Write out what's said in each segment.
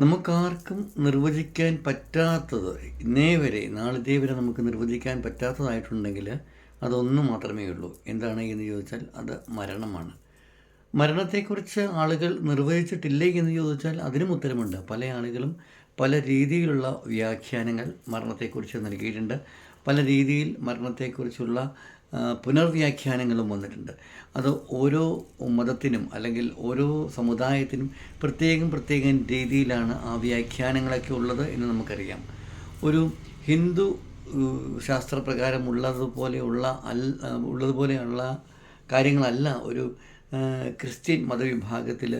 നമുക്കാർക്കും നിർവചിക്കാൻ പറ്റാത്തത് ഇന്നേ വരെ നാളിതേ വരെ നമുക്ക് നിർവചിക്കാൻ പറ്റാത്തതായിട്ടുണ്ടെങ്കിൽ അതൊന്നു മാത്രമേ ഉള്ളൂ. എന്താണ് എന്ന് ചോദിച്ചാൽ അത് മരണമാണ്. മരണത്തെക്കുറിച്ച് ആളുകൾ നിർവചിച്ചിട്ടില്ലേ എന്ന് ചോദിച്ചാൽ അതിനും ഉത്തരമുണ്ട്. പല ആളുകളും പല രീതിയിലുള്ള വ്യാഖ്യാനങ്ങൾ മരണത്തെക്കുറിച്ച് നൽകിയിട്ടുണ്ട്. പല രീതിയിൽ മരണത്തെക്കുറിച്ചുള്ള പുനർവ്യാഖ്യാനങ്ങളും വന്നിട്ടുണ്ട്. അത് ഓരോ മതത്തിനും അല്ലെങ്കിൽ ഓരോ സമുദായത്തിനും പ്രത്യേകം പ്രത്യേകം രീതിയിലാണ് ആ വ്യാഖ്യാനങ്ങളൊക്കെ ഉള്ളത് എന്ന് നമുക്കറിയാം. ഒരു ഹിന്ദു ഏഹ്, ശാസ്ത്രപ്രകാരം ഉള്ളതുപോലെയുള്ള അൽ ഉള്ളതുപോലെയുള്ള കാര്യങ്ങളല്ല ഒരു ക്രിസ്ത്യൻ മതവിഭാഗത്തിൽ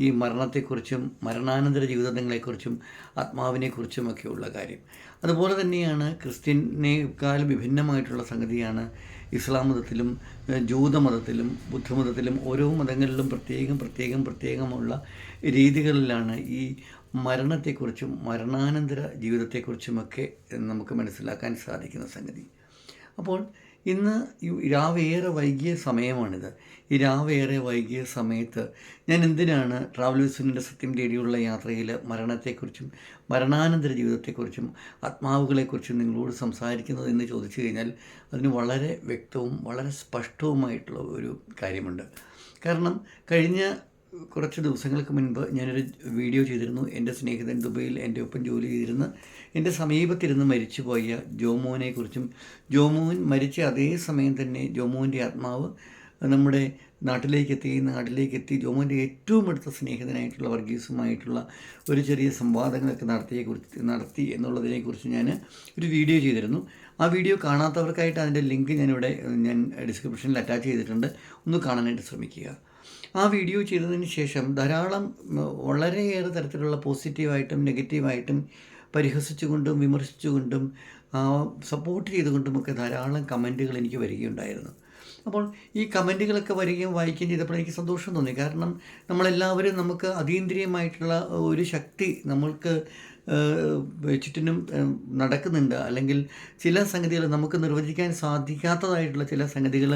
ഈ മരണത്തെക്കുറിച്ചും മരണാനന്തര ജീവിതങ്ങളെക്കുറിച്ചും ആത്മാവിനെക്കുറിച്ചുമൊക്കെയുള്ള കാര്യം. അതുപോലെ തന്നെയാണ് ക്രിസ്ത്യനേക്കാൾ വിഭിന്നമായിട്ടുള്ള സംഗതിയാണ് ഇസ്ലാം മതത്തിലും ജൂതമതത്തിലും ബുദ്ധമതത്തിലും ഓരോ മതങ്ങളിലും പ്രത്യേകം പ്രത്യേകം പ്രത്യേകമുള്ള രീതികളിലാണ് ഈ മരണത്തെക്കുറിച്ചും മരണാനന്തര ജീവിതത്തെക്കുറിച്ചുമൊക്കെ നമുക്ക് മനസ്സിലാക്കാൻ സാധിക്കുന്ന സംഗതി. അപ്പോൾ ഇന്ന് രാവേറെ വൈകിയ സമയമാണിത്. ഈ രാവേറെ വൈകിയ സമയത്ത് ഞാൻ എന്തിനാണ് ട്രാവൽ വിസ്വലിന്റെ സത്യം തേടിയുള്ള യാത്രയിൽ മരണത്തെക്കുറിച്ചും മരണാനന്തര ജീവിതത്തെക്കുറിച്ചും ആത്മാവുകളെക്കുറിച്ചും നിങ്ങളോട് സംസാരിക്കുന്നത് എന്ന് ചോദിച്ചു കഴിഞ്ഞാൽ അതിന് വളരെ വ്യക്തവും വളരെ സ്പഷ്ടവുമായിട്ടുള്ള ഒരു കാര്യമുണ്ട്. കാരണം കഴിഞ്ഞ കുറച്ച് ദിവസങ്ങൾക്ക് മുൻപ് ഞാനൊരു വീഡിയോ ചെയ്തിരുന്നു. എന്റെ സ്നേഹിതൻ ദുബൈയിൽ എന്റെ ഒപ്പം ജോലി ചെയ്തിരുന്ന എന്റെ സമീപത്തിരുന്ന് മരിച്ചുപോയ ജോമോനെക്കുറിച്ചും ജോമോൻ മരിച്ച അതേ സമയം തന്നെ ജോമോന്റെ ആത്മാവ് നമ്മുടെ നാട്ടിലേക്ക് എത്തി നാട്ടിലേക്ക് എത്തി ജോമോന്റെ ഏറ്റവും അടുത്ത സ്നേഹിതനായിട്ടുള്ള വർഗീസുമായിട്ടുള്ള ഒരു ചെറിയ സംവാദങ്ങളൊക്കെ നടത്തിയെ കുറിച്ച് നടത്തി എന്നുള്ളതിനെക്കുറിച്ച് ഞാൻ ഒരു വീഡിയോ ചെയ്തിരുന്നു. ആ വീഡിയോ കാണാത്തവർക്കായിട്ട് അതിന്റെ ലിങ്ക് ഞാനിവിടെ ഞാൻ ഡിസ്ക്രിപ്ഷനിൽ അറ്റാച്ച് ചെയ്തിട്ടുണ്ട്. ഒന്ന് കാണാനായിട്ട് ശ്രമിക്കുക. ആ വീഡിയോ ചെയ്തതിന് ശേഷം ധാരാളം വളരെയേറെ തരത്തിലുള്ള പോസിറ്റീവായിട്ടും നെഗറ്റീവായിട്ടും പരിഹസിച്ചുകൊണ്ടും വിമർശിച്ചുകൊണ്ടും സപ്പോർട്ട് ചെയ്തുകൊണ്ടുമൊക്കെ ധാരാളം കമന്റുകൾ എനിക്ക് വരികയുണ്ടായിരുന്നു. അപ്പോൾ ഈ കമന്റുകളൊക്കെ വരികയും വായിക്കുകയും ചെയ്തപ്പോൾ എനിക്ക് സന്തോഷം തോന്നി. കാരണം നമ്മളെല്ലാവരും നമുക്ക് അതീന്ദ്രിയമായിട്ടുള്ള ഒരു ശക്തി നമ്മൾക്ക് ചുറ്റിനും നടക്കുന്നുണ്ട്. അല്ലെങ്കിൽ ചില സംഗതികൾ നമുക്ക് നിർവചിക്കാൻ സാധിക്കാത്തതായിട്ടുള്ള ചില സംഗതികൾ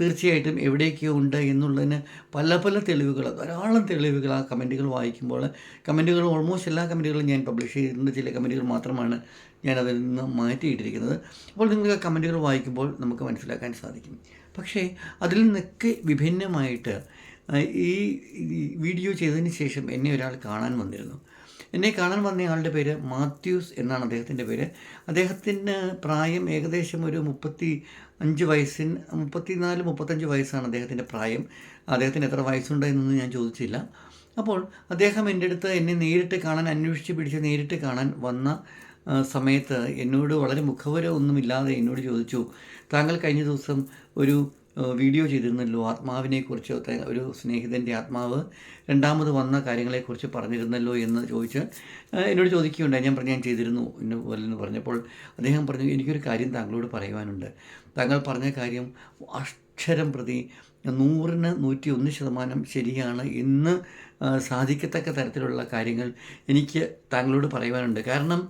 തീർച്ചയായിട്ടും എവിടെയൊക്കെയോ ഉണ്ട് എന്നുള്ളതിന് പല പല തെളിവുകൾ ധാരാളം തെളിവുകൾ ആ കമന്റുകൾ വായിക്കുമ്പോൾ. കമന്റുകൾ ഓൾമോസ്റ്റ് എല്ലാ കമന്റുകളും ഞാൻ പബ്ലിഷ് ചെയ്തിട്ടുണ്ട്. ചില കമന്റുകൾ മാത്രമാണ് ഞാൻ അതിൽ നിന്ന് മാറ്റിയിട്ടിരിക്കുന്നത്. അപ്പോൾ നിങ്ങൾക്ക് ആ കമന്റുകൾ വായിക്കുമ്പോൾ നമുക്ക് മനസ്സിലാക്കാൻ സാധിക്കും. പക്ഷേ അതിൽ നിന്നൊക്കെ വിഭിന്നമായിട്ട് ഈ വീഡിയോ ചെയ്തതിന് ശേഷം എന്നെ ഒരാൾ കാണാൻ വന്നിരുന്നു. എന്നെ കാണാൻ വന്ന ആളുടെ പേര് മാത്യൂസ് എന്നാണ് അദ്ദേഹത്തിന്റെ പേര്. അദ്ദേഹത്തിന് പ്രായം ഏകദേശം ഒരു മുപ്പത്തി അഞ്ച് വയസ്സിന് മുപ്പത്തിനാല് മുപ്പത്തഞ്ച് വയസ്സാണ് അദ്ദേഹത്തിന്റെ പ്രായം. അദ്ദേഹത്തിന് എത്ര വയസ്സുണ്ട് എന്നൊന്നും ഞാൻ ചോദിച്ചില്ല. അപ്പോൾ അദ്ദേഹം എന്റെ അടുത്ത് എന്നെ നേരിട്ട് കാണാൻ അന്വേഷിച്ച് പിടിച്ച് നേരിട്ട് കാണാൻ വന്ന സമയത്ത് എന്നോട് വളരെ മുഖവരമൊന്നുമില്ലാതെ എന്നോട് ചോദിച്ചു താങ്കൾ കഴിഞ്ഞ ദിവസം ഒരു വീഡിയോ ചെയ്തിരുന്നല്ലോ ആത്മാവിനെക്കുറിച്ച് ഒരു സ്നേഹിതന്റെ ആത്മാവ്. രണ്ടാമത് വന്ന കാര്യങ്ങളെക്കുറിച്ച് പറഞ്ഞിരുന്നല്ലോ എന്ന് ചോദിച്ച് എന്നോട് ചോദിക്കുകയുണ്ടായി. ഞാൻ പറഞ്ഞു ഞാൻ ചെയ്തിരുന്നു എന്ന് പോലെ എന്ന് പറഞ്ഞപ്പോൾ അദ്ദേഹം പറഞ്ഞു എനിക്കൊരു കാര്യം താങ്കളോട് പറയുവാനുണ്ട്. താങ്കൾ പറഞ്ഞ കാര്യം അക്ഷരം പ്രതി നൂറിന് നൂറ്റി ഒന്ന് ശതമാനം ശരിയാണ് എന്ന് സാധിക്കത്തക്ക തരത്തിലുള്ള കാര്യങ്ങൾ എനിക്ക് താങ്കളോട് പറയുവാനുണ്ട്. കാരണം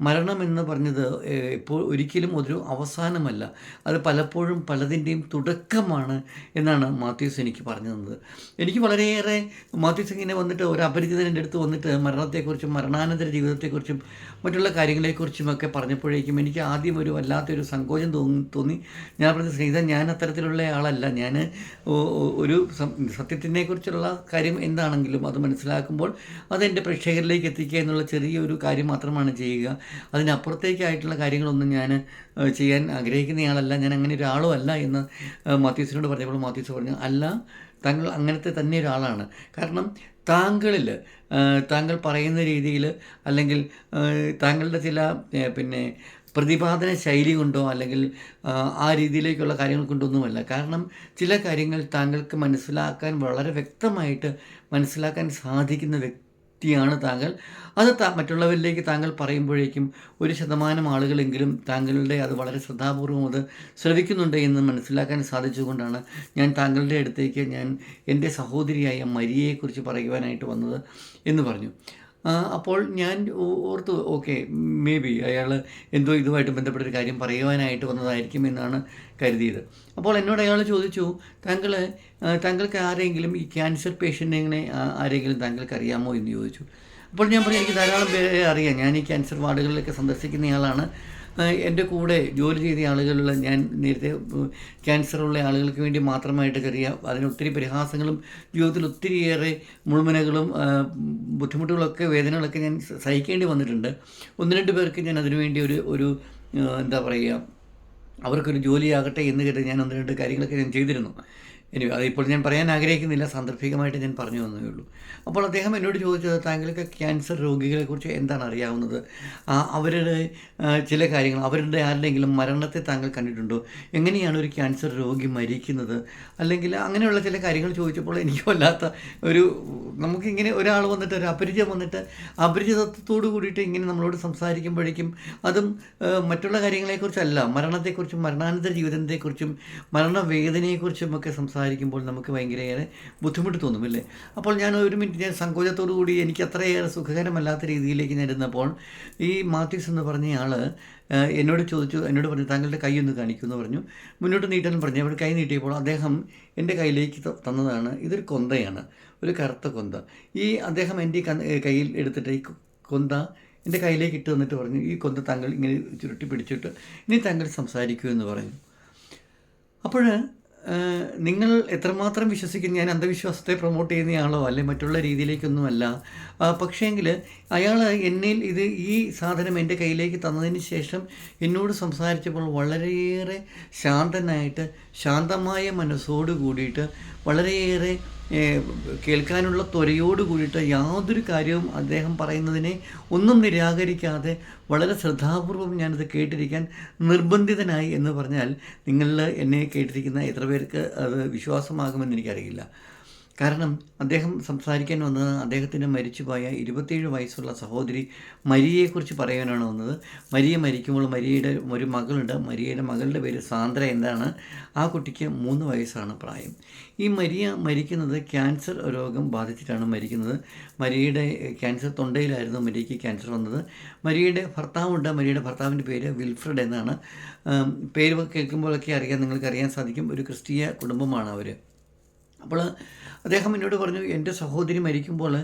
മരണം എന്ന് പറഞ്ഞത് ഇപ്പോൾ ഒരിക്കലും ഒരു അവസാനമല്ല. അത് പലപ്പോഴും പലതിന്റെയും തുടക്കമാണ് എന്നാണ് മാത്യൂസ് എനിക്ക് പറഞ്ഞു തന്നത്. എനിക്ക് വളരെയേറെ മാത്യൂസ് ഇങ്ങനെ വന്നിട്ട് ഒരു അപരിചിതന്റെ അടുത്ത് വന്നിട്ട് മരണത്തെക്കുറിച്ചും മരണാനന്തര ജീവിതത്തെക്കുറിച്ചും മറ്റുള്ള കാര്യങ്ങളെക്കുറിച്ചുമൊക്കെ പറഞ്ഞപ്പോഴേക്കും എനിക്ക് ആദ്യം ഒരു വല്ലാത്തൊരു സങ്കോചം തോന്നി തോന്നി. ഞാൻ പറഞ്ഞ സ്നേഹിത ഞാൻ അത്തരത്തിലുള്ള ആളല്ല. ഞാൻ ഒരു സത്യത്തിനെ കുറിച്ചുള്ള കാര്യം എന്താണെങ്കിലും അത് മനസ്സിലാക്കുമ്പോൾ അത് പ്രേക്ഷകരിലേക്ക് എത്തിക്കുക എന്നുള്ള ചെറിയൊരു കാര്യം മാത്രമാണ് ചെയ്യുക. അതിനപ്പുറത്തേക്കായിട്ടുള്ള കാര്യങ്ങളൊന്നും ഞാൻ ചെയ്യാൻ ആഗ്രഹിക്കുന്നയാളല്ല. ഞാൻ അങ്ങനെ ഒരാളും അല്ല എന്ന് മാത്യൂസിനോട് പറഞ്ഞപ്പോൾ മാത്യൂസ് പറഞ്ഞു അല്ല താങ്കൾ അങ്ങനത്തെ തന്നെ ഒരാളാണ്. കാരണം താങ്കളിൽ താങ്കൾ പറയുന്ന രീതിയിൽ അല്ലെങ്കിൽ താങ്കളുടെ ചില പിന്നെ പ്രതിപാദന ശൈലി കൊണ്ടോ അല്ലെങ്കിൽ ആ, രീതിയിലേക്കുള്ള കാര്യങ്ങൾ കൊണ്ടൊന്നുമല്ല കാരണം ചില കാര്യങ്ങൾ താങ്കൾക്ക് മനസ്സിലാക്കാൻ വളരെ വ്യക്തമായിട്ട് മനസ്സിലാക്കാൻ സാധിക്കുന്ന വ്യക്തിയാണ് താങ്കൾ. അത് മറ്റുള്ളവരിലേക്ക് താങ്കൾ പറയുമ്പോഴേക്കും ഒരു ശതമാനം ആളുകളെങ്കിലും താങ്കളുടെ അത് വളരെ ശ്രദ്ധാപൂർവം അത് ശ്രവിക്കുന്നുണ്ട് എന്ന് മനസ്സിലാക്കാൻ സാധിച്ചുകൊണ്ടാണ് ഞാൻ താങ്കളുടെ അടുത്തേക്ക് ഞാൻ എന്റെ സഹോദരിയായ മരിയെക്കുറിച്ച് പറയുവാനായിട്ട് വന്നത് എന്ന് പറഞ്ഞു. അപ്പോൾ ഞാൻ ഓർത്തു ഓക്കെ മേ ബി അയാൾ എന്തോ ഇതുമായിട്ട് ബന്ധപ്പെട്ട ഒരു കാര്യം പറയുവാനായിട്ട് വന്നതായിരിക്കും എന്നാണ് കരുതിയത്. അപ്പോൾ എന്നോട് അയാൾ ചോദിച്ചു താങ്കൾ താങ്കൾക്ക് ആരെങ്കിലും ഈ ക്യാൻസർ പേഷ്യന്റിനെ ആരെങ്കിലും താങ്കൾക്ക് അറിയാമോ? എന്ന് ചോദിച്ചു. അപ്പോൾ ഞാൻ പറഞ്ഞു എനിക്ക് ധാരാളം പേരെ അറിയാം. ഞാൻ ഈ ക്യാൻസർ വാർഡുകളിലൊക്കെ സന്ദർശിക്കുന്നയാളാണ് എന്റെ കൂടെ ജോലി ചെയ്ത ആളുകളിൽ ഞാൻ നേരത്തെ ക്യാൻസറുള്ള ആളുകൾക്ക് വേണ്ടി മാത്രമായിട്ട് ചെറിയ അതിന് ഒത്തിരി പരിഹാസങ്ങളും ജീവിതത്തിൽ ഒത്തിരിയേറെ മുഴുമനകളും ബുദ്ധിമുട്ടുകളൊക്കെ വേദനകളൊക്കെ ഞാൻ സഹിക്കേണ്ടി വന്നിട്ടുണ്ട്. ഒന്ന് രണ്ട് പേർക്ക് ഞാൻ അതിനുവേണ്ടി ഒരു ഒരു എന്താ പറയുക അവർക്കൊരു ജോലിയാകട്ടെ എന്ന് കരുതി ഞാൻ ഒന്ന് രണ്ട് കാര്യങ്ങളൊക്കെ ഞാൻ ചെയ്തിരുന്നു. ഇനി അതിപ്പോൾ ഞാൻ പറയാൻ ആഗ്രഹിക്കുന്നില്ല സാന്ദർഭികമായിട്ട് ഞാൻ പറഞ്ഞു വന്നേ ഉള്ളൂ. അപ്പോൾ അദ്ദേഹം എന്നോട് ചോദിച്ചത് താങ്കൾക്ക് ക്യാൻസർ രോഗികളെക്കുറിച്ച് എന്താണ് അറിയാവുന്നത്? അവരുടെ ചില കാര്യങ്ങൾ അവരുടെ ആരുടെയെങ്കിലും മരണത്തെ താങ്കൾ കണ്ടിട്ടുണ്ടോ? എങ്ങനെയാണ് ഒരു ക്യാൻസർ രോഗി മരിക്കുന്നത്? അല്ലെങ്കിൽ അങ്ങനെയുള്ള ചില കാര്യങ്ങൾ ചോദിച്ചപ്പോൾ എനിക്ക് വല്ലാത്ത ഒരു നമുക്കിങ്ങനെ ഒരാൾ വന്നിട്ട് ഒരു അപരിചയം വന്നിട്ട് അപരിചിതത്വത്തോട് കൂടിയിട്ട് ഇങ്ങനെ നമ്മളോട് സംസാരിക്കുമ്പോഴേക്കും അതും മറ്റുള്ള കാര്യങ്ങളെക്കുറിച്ചല്ല മരണത്തെക്കുറിച്ചും മരണാനന്തര ജീവിതത്തെക്കുറിച്ചും മരണവേദനയെക്കുറിച്ചും ഒക്കെ സംസാരിക്കുമ്പോൾ നമുക്ക് ഭയങ്കരയേറെ ബുദ്ധിമുട്ട് തോന്നും അല്ലേ? അപ്പോൾ ഞാൻ ഒരു മിനിറ്റ് ഞാൻ സങ്കോചത്തോടു കൂടി എനിക്ക് അത്രയേറെ സുഖകരമല്ലാത്ത രീതിയിലേക്ക് ഞാൻ ഇരുന്നപ്പോൾ ഈ മാത്യൂസ് എന്ന് പറഞ്ഞ ആൾ എന്നോട് ചോദിച്ചു എന്നോട് പറഞ്ഞു താങ്കളുടെ കൈ ഒന്ന് കാണിക്കൂ എന്ന് പറഞ്ഞു. മുന്നോട്ട് നീട്ടാൻ പറഞ്ഞു. അവർ കൈ നീട്ടിയപ്പോൾ അദ്ദേഹം എന്റെ കയ്യിലേക്ക് തന്നതാണ്. ഇതൊരു കൊന്തയാണ് ഒരു കറുത്ത കൊന്ത. ഈ അദ്ദേഹം എന്റെ കയ്യിൽ എടുത്തിട്ട് ഈ കൊന്ത എന്റെ കയ്യിലേക്ക് ഇട്ട് തന്നിട്ട് പറഞ്ഞു ഈ കൊന്ത താങ്കൾ ഇങ്ങനെ ചുരുട്ടി പിടിച്ചിട്ട് ഇനി താങ്കൾ സംസാരിക്കൂ എന്ന് പറഞ്ഞു. അപ്പോൾ നിങ്ങൾ എത്രമാത്രം വിശ്വസിക്കുന്നു? ഞാൻ അന്ധവിശ്വാസത്തെ പ്രൊമോട്ട് ചെയ്യുന്നയാളോ അല്ലെ മറ്റുള്ള രീതിയിലേക്കൊന്നുമല്ല. പക്ഷേങ്കിൽ അയാൾ എന്നിൽ ഇത് ഈ സാധനം എന്റെ കയ്യിലേക്ക് തന്നതിന് ശേഷം എന്നോട് സംസാരിച്ചപ്പോൾ വളരെയേറെ ശാന്തനായിട്ട് ശാന്തമായ മനസ്സോട് കൂടിയിട്ട് വളരെയേറെ കേൾക്കാനുള്ള ത്വരയോട് കൂടിയിട്ട് യാതൊരു കാര്യവും അദ്ദേഹം പറയുന്നതിനെ ഒന്നും നിരാകരിക്കാതെ വളരെ ശ്രദ്ധാപൂർവം ഞാനത് കേട്ടിരിക്കാൻ നിർബന്ധിതനായി എന്ന് പറഞ്ഞാൽ നിങ്ങളിൽ എന്നെ കേട്ടിരിക്കുന്ന എത്ര പേർക്ക് അത് വിശ്വാസമാകുമെന്ന് എനിക്കറിയില്ല. കാരണം അദ്ദേഹം സംസാരിക്കാൻ വന്നത് അദ്ദേഹത്തിന്റെ മരിച്ചുപോയ ഇരുപത്തിയേഴ് വയസ്സുള്ള സഹോദരി മരിയയെക്കുറിച്ച് പറയാനാണ് വന്നത്. മരിയ മരിക്കുമ്പോൾ മരിയയുടെ ഒരു മകളുണ്ട്. മരിയയുടെ മകളുടെ പേര് സാന്ദ്ര എന്താണ് ആ കുട്ടിക്ക് മൂന്ന് വയസ്സാണ് പ്രായം. ഈ മരിയ മരിക്കുന്നത് ക്യാൻസർ രോഗം ബാധിച്ചിട്ടാണ് മരിക്കുന്നത്. മരിയയുടെ ക്യാൻസർ തൊണ്ടയിലായിരുന്നു മരിയയ്ക്ക് ക്യാൻസർ വന്നത്. മരിയയുടെ ഭർത്താവുണ്ട്. മരിയയുടെ ഭർത്താവിന്റെ പേര് വിൽഫ്രഡ് എന്നാണ്. പേര് കേൾക്കുമ്പോഴൊക്കെ അറിയാൻ നിങ്ങൾക്ക് അറിയാൻ സാധിക്കും. ഒരു ക്രിസ്തീയ കുടുംബമാണ് അവർ അപ്പോൾ അദ്ദേഹം എന്നോട് പറഞ്ഞു എന്റെ സഹോദരി മരിക്കുമ്പോൾ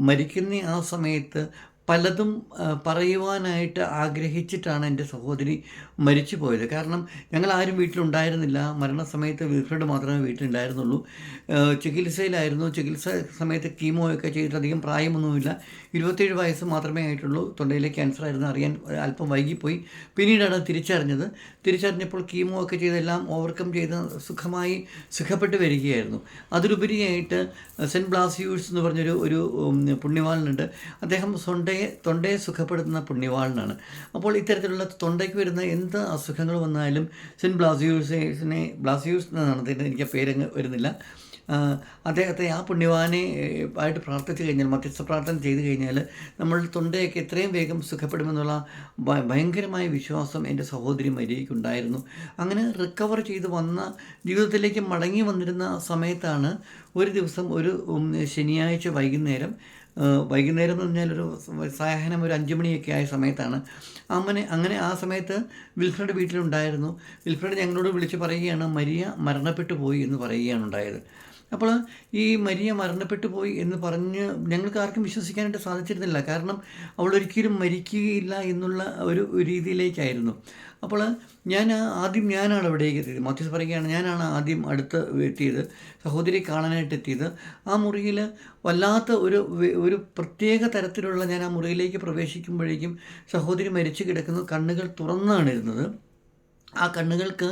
മരിക്കുന്ന ആ സമയത്ത് പലതും പറയുവാനായിട്ട് ആഗ്രഹിച്ചിട്ടാണ് എന്റെ സഹോദരി മരിച്ചു പോയത്. കാരണം ഞങ്ങൾ ആരും വീട്ടിലുണ്ടായിരുന്നില്ല. മരണസമയത്ത് വിൽഫ്രഡ് മാത്രമേ വീട്ടിലുണ്ടായിരുന്നുള്ളൂ. ചികിത്സയിലായിരുന്നു. ചികിത്സ സമയത്ത് കീമോ ഒക്കെ ചെയ്തിട്ട് അധികം പ്രായമൊന്നുമില്ല. ഇരുപത്തേഴ് വയസ്സ് മാത്രമേ ആയിട്ടുള്ളൂ. തൊണ്ടയിലെ ക്യാൻസർ ആയിരുന്നു. അറിയാൻ അല്പം വൈകിപ്പോയി. പിന്നീടാണ് തിരിച്ചറിഞ്ഞത്. തിരിച്ചറിഞ്ഞപ്പോൾ കീമോ ഒക്കെ ചെയ്തെല്ലാം ഓവർകം ചെയ്ത് സുഖമായി സുഖപ്പെട്ട് വരികയായിരുന്നു. അതിലുപരിയായിട്ട് സെന്റ് ബ്ലാസിയൂസ് എന്ന് പറഞ്ഞൊരു ഒരു പുണ്യവാളനുണ്ട് അദ്ദേഹം തൊണ്ടയെ തൊണ്ടയെ സുഖപ്പെടുത്തുന്ന പുണ്യവാളനാണ്. അപ്പോൾ ഇത്തരത്തിലുള്ള തൊണ്ടയ്ക്ക് വരുന്ന എന്ത് അസുഖങ്ങൾ വന്നാലും സെന്റ് ബ്ലാസിയൂസിനെ ബ്ലാസിയൂസ് എന്നാണ് അദ്ദേഹത്തിന്റെ എനിക്ക് പേരങ്ങ് വരുന്നില്ല. അദ്ദേഹത്തെ ആ പുണ്യവാനെ ആയിട്ട് പ്രാർത്ഥിച്ചു കഴിഞ്ഞാൽ മധ്യസ്ഥ പ്രാർത്ഥന ചെയ്തു കഴിഞ്ഞാൽ നമ്മൾ തൊണ്ടയൊക്കെ എത്രയും വേഗം സുഖപ്പെടുമെന്നുള്ള ഭയങ്കരമായ വിശ്വാസം എന്റെ സഹോദരി മരിയയ്ക്കുണ്ടായിരുന്നു അങ്ങനെ റിക്കവർ ചെയ്ത് വന്ന ജീവിതത്തിലേക്ക് മടങ്ങി വന്നിരുന്ന സമയത്താണ് ഒരു ദിവസം ഒരു ശനിയാഴ്ച വൈകുന്നേരം വൈകുന്നേരം എന്ന് പറഞ്ഞാൽ ഒരു സായാഹ്നം ഒരു അഞ്ച് മണിയൊക്കെ ആയ സമയത്താണ്. അമ്മനെ അങ്ങനെ ആ സമയത്ത് വിൽഫ്രഡ് വീട്ടിലുണ്ടായിരുന്നു. വിൽഫ്രഡ് ഞങ്ങളോട് വിളിച്ച് പറയുകയാണ് മരിയ മരണപ്പെട്ടു പോയി എന്ന് പറയുകയാണ് ഉണ്ടായത്. അപ്പോൾ ഈ മരിയ മരണപ്പെട്ടു പോയി എന്ന് പറഞ്ഞ് ഞങ്ങൾക്ക് ആർക്കും വിശ്വസിക്കാനായിട്ട് സാധിച്ചിരുന്നില്ല. കാരണം അവൾ ഒരിക്കലും മരിക്കുകയില്ല എന്നുള്ള ഒരു രീതിയിലേക്കായിരുന്നു. അപ്പോൾ ഞാൻ ആദ്യം ഞാനാണ് അവിടേക്ക് എത്തിയത് മധ്യസ് പറയുകയാണ് ഞാനാണ് ആദ്യം അടുത്ത് എത്തിയത് സഹോദരി കാണാനായിട്ട് എത്തിയത്. ആ മുറിയിൽ വല്ലാത്ത ഒരു ഒരു പ്രത്യേക തരത്തിലുള്ള ഞാൻ ആ മുറിയിലേക്ക് പ്രവേശിക്കുമ്പോഴേക്കും സഹോദരി മരിച്ചു കിടക്കുന്നു. കണ്ണുകൾ തുറന്നാണ് ഇരുന്നത്. ആ കണ്ണുകൾക്ക്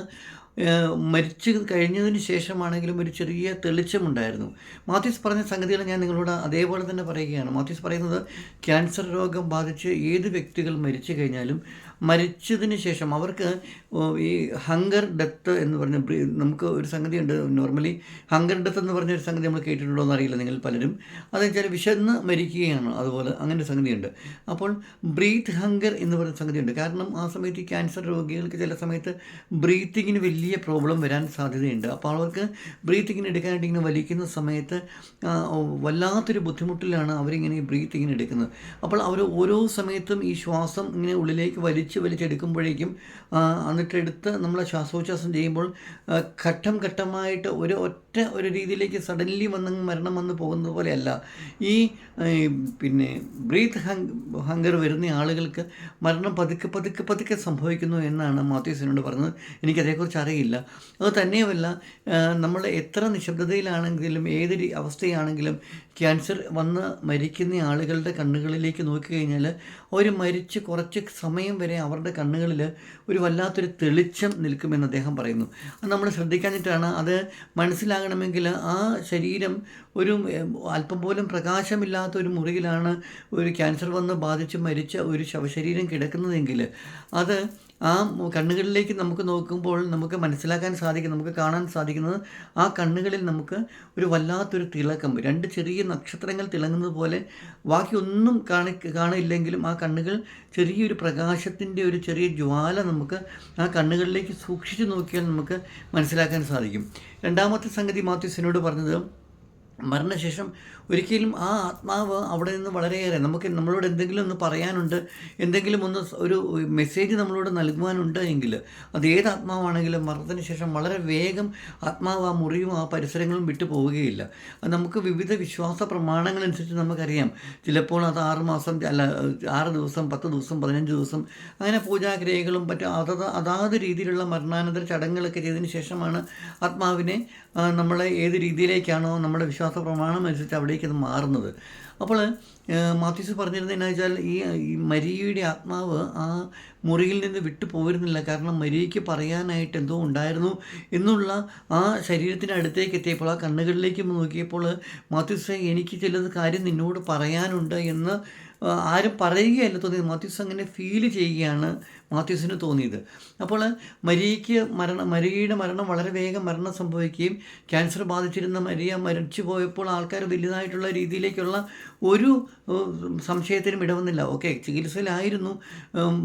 മരിച്ചു കഴിഞ്ഞതിന് ശേഷമാണെങ്കിലും ഒരു ചെറിയ തെളിച്ചമുണ്ടായിരുന്നു. മാത്യൂസ് പറഞ്ഞ സംഗതികൾ ഞാൻ നിങ്ങളോട് അതേപോലെ തന്നെ പറയുകയാണ്. മാത്യൂസ് പറയുന്നത് ക്യാൻസർ രോഗം ബാധിച്ച് ഏത് വ്യക്തികൾ മരിച്ചു കഴിഞ്ഞാലും മരിച്ചതിന് ശേഷം അവർക്ക് ഈ ഹങ്കർ ഡെത്ത് എന്ന് പറഞ്ഞ നമുക്ക് ഒരു സംഗതിയുണ്ട്. നോർമലി ഹങ്കർ ഡെത്ത് എന്ന് പറഞ്ഞ ഒരു സംഗതി നമ്മൾ കേട്ടിട്ടുണ്ടോ എന്നറിയില്ല നിങ്ങൾ പലരും. അതെന്ന് വെച്ചാൽ വിശന്ന് മരിക്കുകയാണ് അതുപോലെ അങ്ങനെ സംഗതിയുണ്ട്. അപ്പോൾ ബ്രീത്ത് ഹങ്കർ എന്ന് പറയുന്ന സംഗതിയുണ്ട്. കാരണം ആ സമയത്ത് ഈ ക്യാൻസർ രോഗികൾക്ക് ചില സമയത്ത് ബ്രീത്തിങ്ങിന് വലിയ പ്രോബ്ലം വരാൻ സാധ്യതയുണ്ട്. അപ്പോൾ അവർക്ക് ബ്രീത്തിങ്ങിന് എടുക്കാനായിട്ട് ഇങ്ങനെ വലിക്കുന്ന സമയത്ത് വല്ലാത്തൊരു ബുദ്ധിമുട്ടിലാണ് അവരിങ്ങനെ ഈ ബ്രീത്തിങ്ങിന് എടുക്കുന്നത്. അപ്പോൾ അവർ ഓരോ സമയത്തും ഈ ശ്വാസം ഇങ്ങനെ ഉള്ളിലേക്ക് വലിച്ച് വലിച്ചെടുക്കുമ്പോഴേക്കും അന്ന് എന്നിട്ട് എടുത്ത് നമ്മൾ ശ്വാസോച്ഛ്വാസം ചെയ്യുമ്പോൾ ഘട്ടം ഘട്ടമായിട്ട് ഒരു ഒറ്റ ഒരു രീതിയിലേക്ക് സഡൻലി വന്ന് മരണം വന്ന് പോകുന്നത് പോലെയല്ല. ഈ പിന്നെ ബ്രീത്ത് ഹങ് ഹങ്കർ വരുന്ന ആളുകൾക്ക് മരണം പതുക്കെ പതുക്കെ പതുക്കെ സംഭവിക്കുന്നു എന്നാണ് മാത്യൂസിനോട് പറഞ്ഞത്. എനിക്കതേക്കുറിച്ച് അറിയില്ല. അത് തന്നെയുമല്ല നമ്മൾ എത്ര നിശബ്ദതയിലാണെങ്കിലും ഏത് അവസ്ഥയാണെങ്കിലും ക്യാൻസർ വന്ന് മരിക്കുന്ന ആളുകളുടെ കണ്ണുകളിലേക്ക് നോക്കിക്കഴിഞ്ഞാൽ അവർ മരിച്ച് കുറച്ച് സമയം വരെ അവരുടെ കണ്ണുകളിൽ ഒരു വല്ലാത്തൊരു തെളിച്ചം നിൽക്കുമെന്ന് അദ്ദേഹം പറയുന്നു. അത് നമ്മൾ ശ്രദ്ധിക്കാഞ്ഞിട്ടാണ് അത് മനസ്സിലാകണമെങ്കിൽ ആ ശരീരം ഒരു അല്പം പോലും പ്രകാശമില്ലാത്ത ഒരു മുറിയിലാണ് ഒരു ക്യാൻസർ വന്ന് ബാധിച്ച് മരിച്ച ഒരു ശവശരീരം കിടക്കുന്നതെങ്കിൽ അത് ആ കണ്ണുകളിലേക്ക് നമുക്ക് നോക്കുമ്പോൾ നമുക്ക് മനസ്സിലാക്കാൻ സാധിക്കും നമുക്ക് കാണാൻ സാധിക്കുന്നത് ആ കണ്ണുകളിൽ നമുക്ക് ഒരു വല്ലാത്തൊരു തിളക്കം രണ്ട് ചെറിയ നക്ഷത്രങ്ങൾ തിളങ്ങുന്നത് പോലെ. ബാക്കി ഒന്നും കാണി കാണില്ലെങ്കിലും ആ കണ്ണുകൾ ചെറിയൊരു പ്രകാശത്തിന്റെ ഒരു ചെറിയ ജ്വാല നമുക്ക് ആ കണ്ണുകളിലേക്ക് സൂക്ഷിച്ചു നോക്കിയാൽ നമുക്ക് മനസ്സിലാക്കാൻ സാധിക്കും. രണ്ടാമത്തെ സംഗതി മാത്യുസിനോട് പറഞ്ഞത് മരണശേഷം ഒരിക്കലും ആ ആത്മാവ് അവിടെ നിന്ന് വളരെയേറെ നമുക്ക് നമ്മളോട് എന്തെങ്കിലും ഒന്ന് പറയാനുണ്ട് എന്തെങ്കിലും ഒന്ന് ഒരു മെസ്സേജ് നമ്മളോട് നൽകുവാനുണ്ട് എങ്കിൽ അത് ഏത് ആത്മാവാണെങ്കിലും മരണത്തിന് ശേഷം വളരെ വേഗം ആത്മാവ് ആ മുറിയും ആ പരിസരങ്ങളും വിട്ടു പോവുകയില്ല. നമുക്ക് വിവിധ വിശ്വാസ പ്രമാണങ്ങളനുസരിച്ച് നമുക്കറിയാം. ചിലപ്പോൾ അത് ആറ് മാസം അല്ല ആറ് ദിവസം പത്ത് ദിവസം പതിനഞ്ച് ദിവസം അങ്ങനെ പൂജാക്രിയകളും മറ്റു അതത് അതാത് രീതിയിലുള്ള മരണാനന്തര ചടങ്ങുകളൊക്കെ ചെയ്തതിന് ശേഷമാണ് ആത്മാവിനെ നമ്മളെ ഏത് രീതിയിലേക്കാണോ നമ്മുടെ വിശ്വാസ പ്രമാണം അനുസരിച്ച് അവിടേക്ക് അത് മാറുന്നത്. അപ്പോൾ മാത്യൂസ് പറഞ്ഞിരുന്നത് എന്നാ വെച്ചാൽ ഈ ഈ മരിയയുടെ ആത്മാവ് ആ മുറിയിൽ നിന്ന് വിട്ടു പോയിരുന്നില്ല. കാരണം മരിയയ്ക്ക് പറയാനായിട്ട് എന്തോ ഉണ്ടായിരുന്നു എന്നുള്ള ആ ശരീരത്തിന്റെ അടുത്തേക്ക് എത്തിയപ്പോൾ ആ കണ്ണുകളിലേക്ക് നോക്കിയപ്പോൾ മാത്യൂസ് എനിക്ക് ചിലത് കാര്യം നിന്നോട് പറയാനുണ്ട് എന്ന് ആരും പറയുകയല്ല തോന്നിയത്. മാത്യൂസ് അങ്ങനെ ഫീൽ ചെയ്യുകയാണ് മാത്യൂസിന് തോന്നിയത്. അപ്പോൾ മരിയയ്ക്ക് മരണം മരിയയുടെ മരണം വളരെ വേഗം മരണം സംഭവിക്കുകയും ക്യാൻസർ ബാധിച്ചിരുന്ന മരിയ മരിച്ചു പോയപ്പോൾ ആൾക്കാർ വലുതായിട്ടുള്ള രീതിയിലേക്കുള്ള ഒരു സംശയത്തിനും ഇടവന്നില്ല. ഓക്കെ ചികിത്സയിലായിരുന്നു.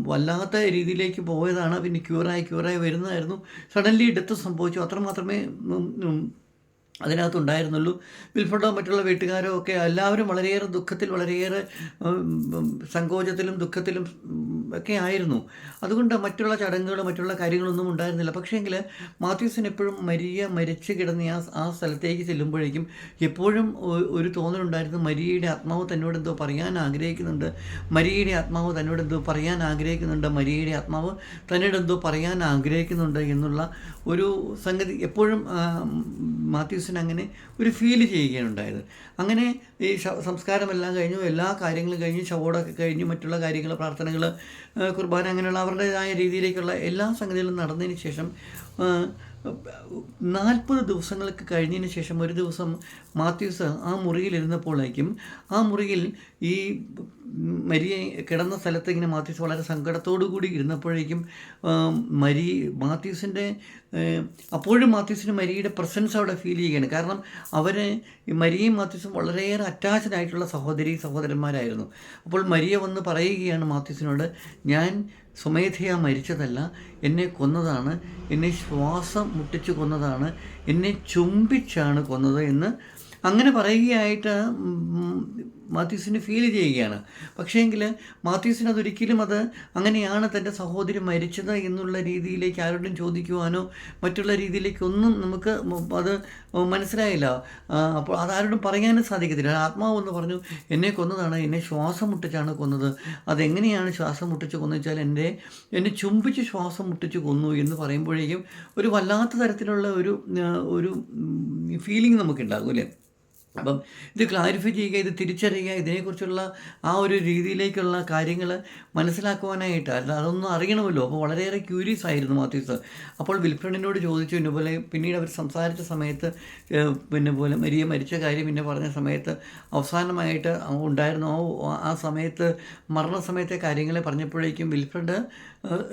വല്ലാത്ത രീതിയിലേക്ക് പോയതാണ്. പിന്നെ ക്യൂറായി ക്യൂറായി വരുന്നതായിരുന്നു. സഡൻലി ഡെത്ത് സംഭവിച്ചു. അത്ര മാത്രമേ ഉം, ഉം, അതിനകത്തുണ്ടായിരുന്നുള്ളൂ. വിൽഫർഡോ മറ്റുള്ള വീട്ടുകാരോ ഒക്കെ എല്ലാവരും വളരെയേറെ ദുഃഖത്തിൽ വളരെയേറെ സങ്കോചത്തിലും ദുഃഖത്തിലും ഒക്കെ ആയിരുന്നു. അതുകൊണ്ട് മറ്റുള്ള ചടങ്ങുകൾ മറ്റുള്ള കാര്യങ്ങളൊന്നും ഉണ്ടായിരുന്നില്ല. പക്ഷേങ്കിൽ മാത്യൂസിന് എപ്പോഴും മരിയ മരിച്ചു കിടന്ന ആ ആ സ്ഥലത്തേക്ക് ചെല്ലുമ്പോഴേക്കും എപ്പോഴും ഒരു തോന്നലുണ്ടായിരുന്നു. മരിയയുടെ ആത്മാവ് തന്നോട് എന്തോ പറയാൻ ആഗ്രഹിക്കുന്നുണ്ട്. മരിയയുടെ ആത്മാവ് തന്നോട് എന്തോ പറയാൻ ആഗ്രഹിക്കുന്നുണ്ട്. മരിയയുടെ ആത്മാവ് തന്നോട് എന്തോ പറയാൻ ആഗ്രഹിക്കുന്നുണ്ട് എന്നുള്ള ഒരു സംഗതി എപ്പോഴും ആ, അങ്ങനെ ഒരു ഫീൽ ചെയ്യുകയാണ് ഉണ്ടായത് അങ്ങനെ ഈ സംസ്കാരമെല്ലാം കഴിഞ്ഞു എല്ലാ കാര്യങ്ങളും കഴിഞ്ഞു ശവോടൊക്കെ കഴിഞ്ഞു മറ്റുള്ള കാര്യങ്ങൾ പ്രാർത്ഥനകൾ കുർബാന അങ്ങനെയുള്ള അവരുടേതായ രീതിയിലേക്കുള്ള എല്ലാ സംഗതികളും നടന്നതിന് ശേഷം നാൽപ്പത് ദിവസങ്ങൾക്ക് കഴിഞ്ഞതിന് ശേഷം ഒരു ദിവസം മാത്യൂസ് ആ മുറിയിലിരുന്നപ്പോഴേക്കും ആ മുറിയിൽ ഈ മരിയ കിടന്ന സ്ഥലത്ത് ഇങ്ങനെ മാത്യൂസ് വളരെ കൂടി ഇരുന്നപ്പോഴേക്കും മരി മാത്യൂസിന്റെ അപ്പോഴും മാത്യൂസിന് മരിയുടെ പ്രസൻസ് അവിടെ ഫീൽ ചെയ്യുകയാണ്. കാരണം അവർ മരിയും മാത്യൂസും വളരെയേറെ അറ്റാച്ച്ഡ് ആയിട്ടുള്ള സഹോദരി സഹോദരന്മാരായിരുന്നു. അപ്പോൾ മരിയ വന്ന് പറയുകയാണ് മാത്യൂസിനോട് ഞാൻ സ്വമേധയാ മരിച്ചതല്ല. എന്നെ കൊന്നതാണ്. എന്നെ ശ്വാസം മുട്ടിച്ച് കൊന്നതാണ്. എന്നെ ചുംബിച്ചാണ് കൊന്നത് എന്ന് അങ്ങനെ പറയുകയായിട്ട് മാത്യൂസിന് ഫീൽ ചെയ്യുകയാണ്. പക്ഷേങ്കിൽ മാത്യൂസിന് അതൊരിക്കലും അത് അങ്ങനെയാണ് തന്റെ സഹോദരി മരിച്ചത് എന്നുള്ള രീതിയിലേക്ക് ആരോടും ചോദിക്കുവാനോ മറ്റുള്ള രീതിയിലേക്കൊന്നും നമുക്ക് അത് മനസ്സിലായില്ല. അപ്പോൾ അതാരോടും പറയാനും സാധിക്കത്തില്ല. ആത്മാവ് എന്ന് പറഞ്ഞു എന്നെ കൊന്നതാണ് എന്നെ ശ്വാസം മുട്ടിച്ചാണ് കൊന്നത്. അതെങ്ങനെയാണ് ശ്വാസം മുട്ടിച്ച് കൊന്നു വെച്ചാൽ എന്റെ എന്നെ ചുംബിച്ച് ശ്വാസം മുട്ടിച്ച് കൊന്നു? എന്ന് പറയുമ്പോഴേക്കും ഒരു വല്ലാത്ത തരത്തിലുള്ള ഒരു ഒരു ഫീലിംഗ് നമുക്കുണ്ടാകും അല്ലേ? അപ്പം ഇത് ക്ലാരിഫൈ ചെയ്യുക ഇത് തിരിച്ചറിയുക ഇതിനെക്കുറിച്ചുള്ള ആ ഒരു രീതിയിലേക്കുള്ള കാര്യങ്ങൾ മനസ്സിലാക്കുവാനായിട്ട് അല്ല അതൊന്നും അറിയണമല്ലോ. അപ്പോൾ വളരെയേറെ ക്യൂരിയസ് ആയിരുന്നു മാത്യൂസ് അപ്പോൾ വിൽഫ്രണ്ടിനോട് ചോദിച്ചു പിന്നെ പോലെ പിന്നീട് അവർ സംസാരിച്ച സമയത്ത് പിന്നെ പോലെ മരിയ മരിച്ച കാര്യം പിന്നെ പറഞ്ഞ സമയത്ത് അവസാനമായിട്ട് ഉണ്ടായിരുന്നു ആ- ആ മരണ സമയത്തെ കാര്യങ്ങളെ പറഞ്ഞപ്പോഴേക്കും വിൽഫ്രണ്ട്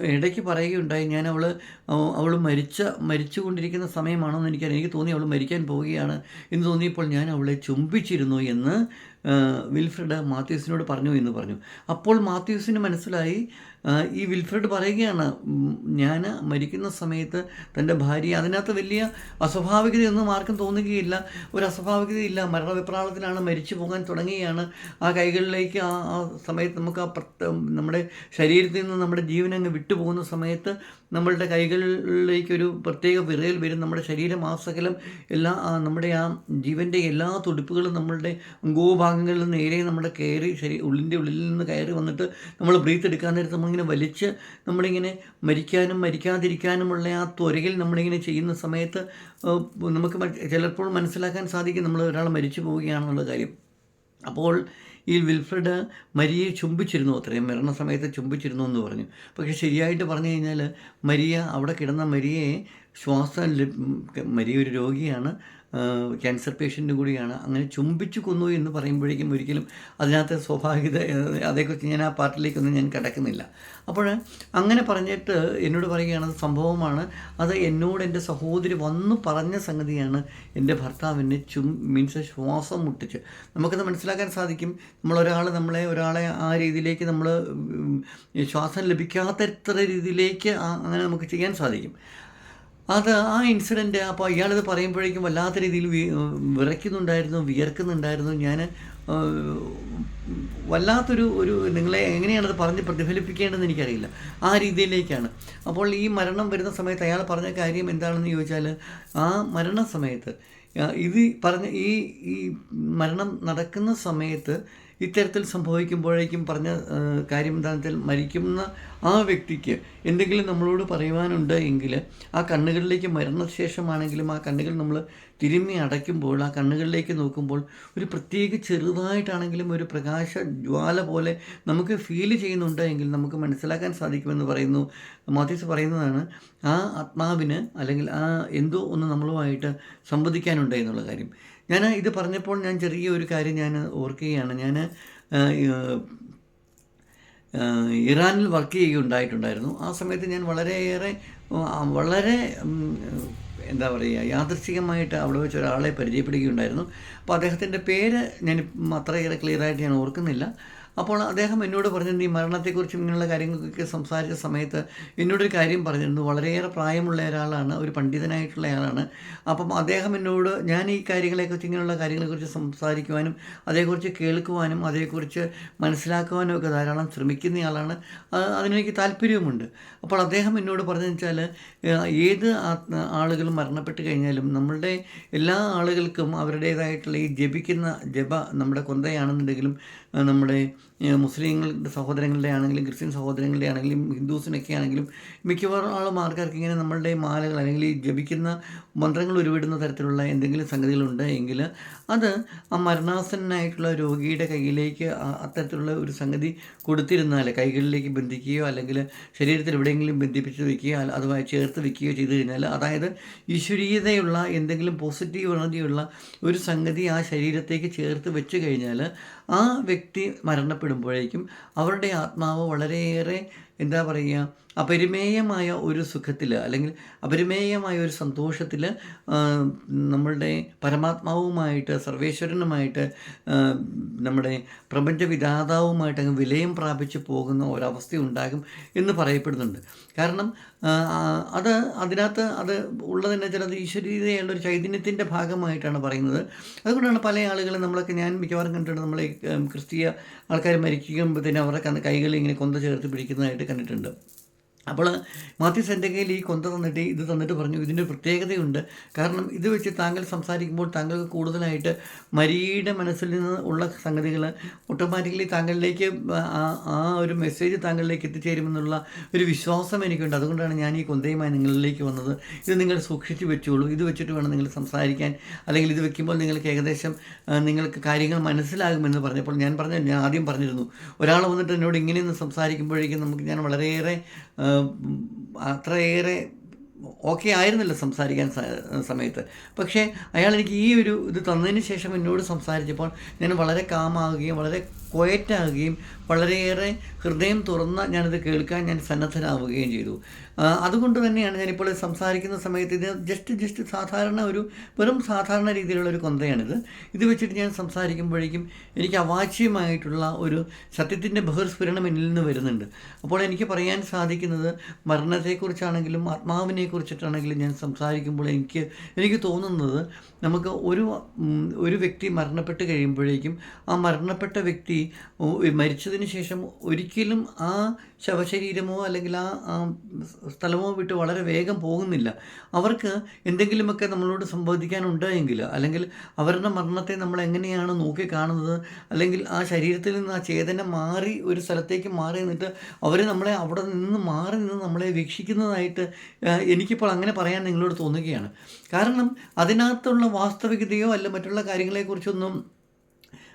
ഇടയ്ക്ക് പറയുകയുണ്ടായി ഞാൻ അവൾ അവൾ മരിച്ച മരിച്ചുകൊണ്ടിരിക്കുന്ന സമയമാണോ എന്ന് എനിക്കറിയാം. എനിക്ക് തോന്നി അവൾ മരിക്കാൻ പോവുകയാണ്. എന്ന് തോന്നിയപ്പോൾ ഞാൻ അവളെ ചുംബിച്ചിരുന്നു എന്ന് വിൽഫ്രഡ് മാത്യൂസിനോട് പറഞ്ഞു എന്ന് പറഞ്ഞു. അപ്പോൾ മാത്യൂസിന് മനസ്സിലായി ഈ വിൽഫ്രഡ് പറയുകയാണ് ഞാൻ മരിക്കുന്ന സമയത്ത് തന്റെ ഭാര്യ അതിനകത്ത് വലിയ അസ്വാഭാവികതയൊന്നും ആർക്കും തോന്നുകയില്ല. ഒരു അസ്വാഭാവികതയില്ല. മരണവിപ്രാളത്തിലാണ് മരിച്ചു പോകാൻ തുടങ്ങുകയാണ്. ആ കൈകളിലേക്ക് ആ ആ സമയത്ത് നമുക്ക് ആ നമ്മുടെ ശരീരത്തിൽ നിന്ന് നമ്മുടെ ജീവൻ അങ്ങ് വിട്ടുപോകുന്ന സമയത്ത് നമ്മളുടെ കൈകളിലേക്ക് ഒരു പ്രത്യേക വിറയൽ വരും. നമ്മുടെ ശരീരം ആ സകലം എല്ലാ നമ്മുടെ ആ ജീവന്റെ എല്ലാ തുടിപ്പുകളും നമ്മളുടെ അംഗോഭാഗങ്ങളിൽ നേരെ നമ്മുടെ കയറി ശരീ ഉള്ളിന്റെ ഉള്ളിൽ നിന്ന് കയറി വന്നിട്ട് നമ്മൾ ബ്രീത്ത് എടുക്കാൻ നേരത്ത് നമ്മളിങ്ങനെ വലിച്ച് നമ്മളിങ്ങനെ മരിക്കാനും മരിക്കാതിരിക്കാനുമുള്ള ആ ത്വരയിൽ നമ്മളിങ്ങനെ ചെയ്യുന്ന സമയത്ത് നമുക്ക് ചിലപ്പോൾ മനസ്സിലാക്കാൻ സാധിക്കും നമ്മൾ ഒരാൾ മരിച്ചു പോവുകയാണെന്നുള്ള കാര്യം. അപ്പോൾ ഈ വിൽഫ്രഡ് മരിയെ ചുംബിച്ചിരുന്നു അത്രയും മരണ സമയത്ത് ചുംബിച്ചിരുന്നു എന്ന് പറഞ്ഞു. പക്ഷേ ശരിയായിട്ട് പറഞ്ഞു കഴിഞ്ഞാൽ മരിയ അവിടെ കിടന്ന മരിയെ ശ്വാസം മരിയ ഒരു രോഗിയാണ്. ക്യാൻസർ പേഷ്യന്റും കൂടിയാണ്. അങ്ങനെ ചുംബിച്ചു കൊന്നു എന്ന് പറയുമ്പോഴേക്കും ഒരിക്കലും അതിനകത്ത് സ്വാഭാവികത അതേക്കുറിച്ച് ഞാൻ ആ പാർട്ടിലേക്കൊന്നും ഞാൻ കിടക്കുന്നില്ല. അപ്പോൾ അങ്ങനെ പറഞ്ഞിട്ട് എന്നോട് പറയുകയാണ് സംഭവമാണ്. അത് എന്നോട് എന്റെ സഹോദരി വന്നു പറഞ്ഞ സംഗതിയാണ് എന്റെ ഭർത്താവിനെ ചും മീൻസ് ശ്വാസം മുട്ടിച്ച്. നമുക്കത് മനസ്സിലാക്കാൻ സാധിക്കും. നമ്മളൊരാൾ നമ്മളെ ഒരാളെ ആ രീതിയിലേക്ക് നമ്മൾ ശ്വാസം ലഭിക്കാത്തത്ര രീതിയിലേക്ക് അങ്ങനെ നമുക്ക് ചെയ്യാൻ സാധിക്കും. അത് ആ ഇൻസിഡന്റ് അപ്പോൾ ഇയാളിത് പറയുമ്പോഴേക്കും വല്ലാത്ത രീതിയിൽ വിറയ്ക്കുന്നുണ്ടായിരുന്നു വിയർക്കുന്നുണ്ടായിരുന്നു. ഞാൻ വല്ലാത്തൊരു ഒരു നിങ്ങളെ എങ്ങനെയാണത് പറഞ്ഞ് പ്രതിഫലിപ്പിക്കേണ്ടതെന്ന് എനിക്കറിയില്ല. ആ രീതിയിലേക്കാണ്. അപ്പോൾ ഈ മരണം വരുന്ന സമയത്ത് അയാൾ പറഞ്ഞ കാര്യം എന്താണെന്ന് ചോദിച്ചാൽ ആ മരണ സമയത്ത് ഇത് പറഞ്ഞ ഈ ഈ മരണം നടക്കുന്ന സമയത്ത് ഇത്തരത്തിൽ സംഭവിക്കുമ്പോഴേക്കും പറഞ്ഞ കാര്യം എന്താണെന്ന് മരിക്കുന്ന ആ വ്യക്തിക്ക് എന്തെങ്കിലും നമ്മളോട് പറയുവാനുണ്ട് എങ്കിൽ ആ കണ്ണുകളിലേക്ക് മരണശേഷമാണെങ്കിലും ആ കണ്ണുകൾ നമ്മൾ തിരുമ്മി അടയ്ക്കുമ്പോൾ ആ കണ്ണുകളിലേക്ക് നോക്കുമ്പോൾ ഒരു പ്രത്യേക ചെറുതായിട്ടാണെങ്കിലും ഒരു പ്രകാശ ജ്വാല പോലെ നമുക്ക് ഫീൽ ചെയ്യുന്നുണ്ട് എങ്കിൽ നമുക്ക് മനസ്സിലാക്കാൻ സാധിക്കുമെന്ന് പറയുന്നു. മാത്യസ് പറയുന്നതാണ് ആ ആത്മാവിന് അല്ലെങ്കിൽ ആ എന്തോ ഒന്ന് നമ്മളുമായിട്ട് സംവദിക്കാനുണ്ട് എന്നുള്ള കാര്യം. ഞാൻ ഇത് പറഞ്ഞപ്പോൾ ഞാൻ ചെറിയ ഒരു കാര്യം ഞാൻ ഓർക്കുകയാണ്. ഞാൻ ഇറാനിൽ വർക്ക് ചെയ്യുകയുണ്ടായിട്ടുണ്ടായിരുന്നു. ആ സമയത്ത് ഞാൻ വളരെയേറെ വളരെ എന്താ പറയുക യാദൃശ്ചികമായിട്ട് അവിടെ വെച്ച് ഒരാളെ പരിചയപ്പെടുകയുണ്ടായിരുന്നു. അപ്പോൾ അദ്ദേഹത്തിന്റെ പേര് ഞാൻ അത്രയേറെ ക്ലിയറായിട്ട് ഞാൻ ഓർക്കുന്നില്ല. അപ്പോൾ അദ്ദേഹം എന്നോട് പറഞ്ഞിരുന്നു ഈ മരണത്തെക്കുറിച്ചും ഇങ്ങനെയുള്ള കാര്യങ്ങൾക്കൊക്കെ സംസാരിച്ച സമയത്ത് എന്നോടൊരു കാര്യം പറഞ്ഞിരുന്നു. വളരെയേറെ പ്രായമുള്ള ഒരാളാണ് ഒരു പണ്ഡിതനായിട്ടുള്ള ആളാണ്. അപ്പം അദ്ദേഹം എന്നോട് ഞാൻ ഈ കാര്യങ്ങളെക്കുറിച്ച് ഇങ്ങനെയുള്ള കാര്യങ്ങളെക്കുറിച്ച് സംസാരിക്കുവാനും അതേക്കുറിച്ച് കേൾക്കുവാനും അതേക്കുറിച്ച് മനസ്സിലാക്കുവാനും ഒക്കെ ധാരാളം ശ്രമിക്കുന്നയാളാണ് അതിനെനിക്ക് താല്പര്യവുമുണ്ട്. അപ്പോൾ അദ്ദേഹം എന്നോട് പറഞ്ഞു വെച്ചാൽ ഏത് ആളുകൾ മരണപ്പെട്ട് കഴിഞ്ഞാലും നമ്മളുടെ എല്ലാ ആളുകൾക്കും അവരുടേതായിട്ടുള്ള ഈ ജപിക്കുന്ന ജപ നമ്മുടെ കൊന്തയാണെന്നുണ്ടെങ്കിലും നമ്മുടെ മുസ്ലിങ്ങളുടെ സഹോദരങ്ങളുടെ ആണെങ്കിലും ക്രിസ്ത്യൻ സഹോദരങ്ങളുടെ ആണെങ്കിലും ഹിന്ദുസിനൊക്കെ ആണെങ്കിലും മിക്കവാറും ആൾക്കാർക്ക് ഇങ്ങനെ നമ്മളുടെ മാലകൾ അല്ലെങ്കിൽ ജപിക്കുന്ന മന്ത്രങ്ങൾ ഉരുവിടുന്ന തരത്തിലുള്ള എന്തെങ്കിലും സംഗതികളുണ്ട്. എങ്കിൽ അത് ആ രോഗിയുടെ കയ്യിലേക്ക് അത്തരത്തിലുള്ള ഒരു സംഗതി കൊടുത്തിരുന്നാൽ കൈകളിലേക്ക് ബന്ധിക്കുകയോ അല്ലെങ്കിൽ ശരീരത്തിൽ എവിടെയെങ്കിലും ബന്ധിപ്പിച്ച് വയ്ക്കുകയോ അതുമായി ചേർത്ത് വയ്ക്കുകയോ ചെയ്തു കഴിഞ്ഞാൽ അതായത് ഈശ്വരീയതയുള്ള എന്തെങ്കിലും പോസിറ്റീവ് എനർജിയുള്ള ഒരു സംഗതി ആ ശരീരത്തേക്ക് ചേർത്ത് വെച്ച് കഴിഞ്ഞാൽ ആ വ്യക്തി മരണപ്പെടുമ്പോഴേക്കും അവരുടെ ആത്മാവ് വളരെയേറെ എന്താ പറയുക അപരിമേയമായ ഒരു സുഖത്തിൽ അല്ലെങ്കിൽ അപരിമേയമായ ഒരു സന്തോഷത്തിൽ നമ്മളുടെ പരമാത്മാവുമായിട്ട് സർവേശ്വരനുമായിട്ട് നമ്മുടെ പ്രപഞ്ചവിധാതാവുമായിട്ട് അങ്ങ് വിലയം പ്രാപിച്ചു പോകുന്ന ഒരവസ്ഥ ഉണ്ടാകും എന്ന് പറയപ്പെടുന്നുണ്ട്. കാരണം അത് അതിനകത്ത് അത് ഉള്ളതെന്ന് വെച്ചാൽ അത് ഒരു ചൈതന്യത്തിന്റെ ഭാഗമായിട്ടാണ് പറയുന്നത്. അതുകൊണ്ടാണ് പല ആളുകളും നമ്മളൊക്കെ ഞാൻ മിക്കവാറും കണ്ടിട്ടുണ്ട് നമ്മളെ ക്രിസ്തീയ ആൾക്കാർ മരിക്കുമ്പോഴത്തേനും അവരുടെ കൈകളിങ്ങനെ കൊന്ത ചേർത്ത് പിടിക്കുന്നതായിട്ട് കണ്ടിട്ടുണ്ട്. അപ്പോൾ മാത്യൂസ് എന്റെ കയ്യിൽ ഈ കൊന്ത തന്നിട്ട് ഇത് തന്നിട്ട് പറഞ്ഞു. ഇതിന്റെ പ്രത്യേകതയുണ്ട്. കാരണം ഇത് വെച്ച് താങ്കൾ സംസാരിക്കുമ്പോൾ താങ്കൾക്ക് കൂടുതലായിട്ട് മരിയുടെ മനസ്സിൽ നിന്ന് ഉള്ള സംഗതികൾ ഓട്ടോമാറ്റിക്കലി താങ്കളിലേക്ക് ആ ഒരു മെസ്സേജ് താങ്കളിലേക്ക് എത്തിച്ചേരുമെന്നുള്ള ഒരു വിശ്വാസം എനിക്കുണ്ട്. അതുകൊണ്ടാണ് ഞാൻ ഈ കൊന്തയുമായി നിങ്ങളിലേക്ക് വന്നത്. ഇത് നിങ്ങൾ സൂക്ഷിച്ച് വെച്ചോളൂ. ഇത് വെച്ചിട്ട് വേണം നിങ്ങൾ സംസാരിക്കാൻ. അല്ലെങ്കിൽ ഇത് വെക്കുമ്പോൾ നിങ്ങൾക്ക് ഏകദേശം നിങ്ങൾക്ക് കാര്യങ്ങൾ മനസ്സിലാകുമെന്ന് പറഞ്ഞപ്പോൾ ഞാൻ പറഞ്ഞു ഞാൻ ആദ്യം പറഞ്ഞിരുന്നു. ഒരാൾ വന്നിട്ട് എന്നോട് ഇങ്ങനെയൊന്ന് സംസാരിക്കുമ്പോഴേക്കും നമുക്ക് ഞാൻ വളരെയേറെ അത്രയേറെ ഓക്കെ ആയിരുന്നില്ല സംസാരിക്കാൻ സമയത്ത്. പക്ഷേ അയാൾ എനിക്ക് ഈ ഒരു ഇത് തന്നതിന് ശേഷം എന്നോട് സംസാരിച്ചപ്പോൾ ഞാൻ വളരെ കാമാകുകയും വളരെ ക്വയറ്റാകുകയും വളരെയേറെ ഹൃദയം തുറന്ന ഞാനത് കേൾക്കാൻ ഞാൻ സന്നദ്ധനാവുകയും ചെയ്തു. അതുകൊണ്ട് തന്നെയാണ് ഞാനിപ്പോൾ സംസാരിക്കുന്ന സമയത്ത് ഇത് ജസ്റ്റ് ജസ്റ്റ് സാധാരണ ഒരു വെറും സാധാരണ രീതിയിലുള്ള ഒരു കൊന്തയാണിത്. ഇത് വെച്ചിട്ട് ഞാൻ സംസാരിക്കുമ്പോഴേക്കും എനിക്ക് അവാച്യമായിട്ടുള്ള ഒരു സത്യത്തിന്റെ ബഹിർസ്ഫുരണം എന്നിൽ നിന്ന് വരുന്നുണ്ട്. അപ്പോൾ എനിക്ക് പറയാൻ സാധിക്കുന്നത് മരണത്തെക്കുറിച്ചാണെങ്കിലും ആത്മാവിനെ കുറിച്ചിട്ടാണെങ്കിലും ഞാൻ സംസാരിക്കുമ്പോൾ എനിക്ക് എനിക്ക് തോന്നുന്നത് നമുക്ക് ഒരു ഒരു വ്യക്തി മരണപ്പെട്ട് കഴിയുമ്പോഴേക്കും ആ മരണപ്പെട്ട വ്യക്തി മരിച്ചതിന് ശേഷം ഒരിക്കലും ആ ശവശരീരമോ അല്ലെങ്കിൽ ആ സ്ഥലമോ വിട്ട് വളരെ വേഗം പോകുന്നില്ല. അവർക്ക് എന്തെങ്കിലുമൊക്കെ നമ്മളോട് സംവദിക്കാനുണ്ട് എങ്കിൽ അല്ലെങ്കിൽ അവരുടെ മരണത്തെ നമ്മൾ എങ്ങനെയാണ് നോക്കി കാണുന്നത് അല്ലെങ്കിൽ ആ ശരീരത്തിൽ നിന്ന് ആ ചേതന മാറി ഒരു സ്ഥലത്തേക്ക് മാറി നിന്നിട്ട് അവർ നമ്മളെ അവിടെ നിന്ന് മാറി നിന്ന് നമ്മളെ വീക്ഷിക്കുന്നതായിട്ട് എനിക്കിപ്പോൾ അങ്ങനെ പറയാൻ നിങ്ങളോട് തോന്നുകയാണ്. കാരണം അതിനകത്തുള്ള വാസ്തവികതയോ അല്ല മറ്റുള്ള കാര്യങ്ങളെക്കുറിച്ചൊന്നും